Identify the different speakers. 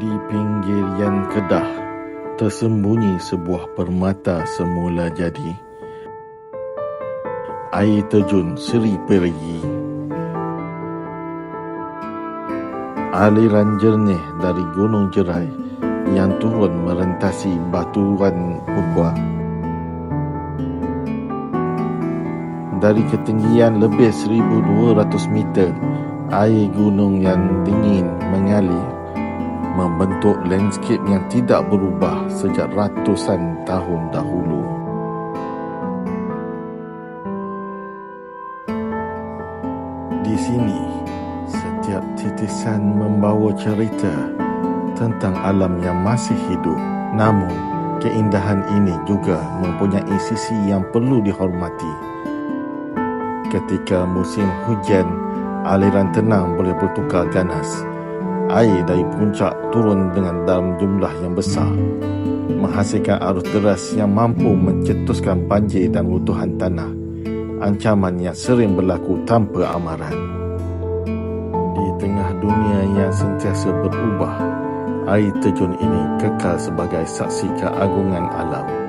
Speaker 1: Girian Kedah tersembunyi sebuah permata semula jadi. Air terjun Seri Perigi. Aliran jernih dari Gunung Jerai yang turun merentasi batuan purba. Dari ketinggian lebih 1200 meter, air gunung yang dingin mengalir membentuk landscape yang tidak berubah sejak ratusan tahun dahulu. Di sini, setiap titisan membawa cerita tentang alam yang masih hidup. Namun, keindahan ini juga mempunyai sisi yang perlu dihormati. Ketika musim hujan, aliran tenang boleh bertukar ganas air dari puncak turun dengan dalam jumlah yang besar, menghasilkan arus deras yang mampu mencetuskan banjir dan runtuhan tanah, ancaman yang sering berlaku tanpa amaran. Di tengah dunia yang sentiasa berubah, air terjun ini kekal sebagai saksi keagungan alam.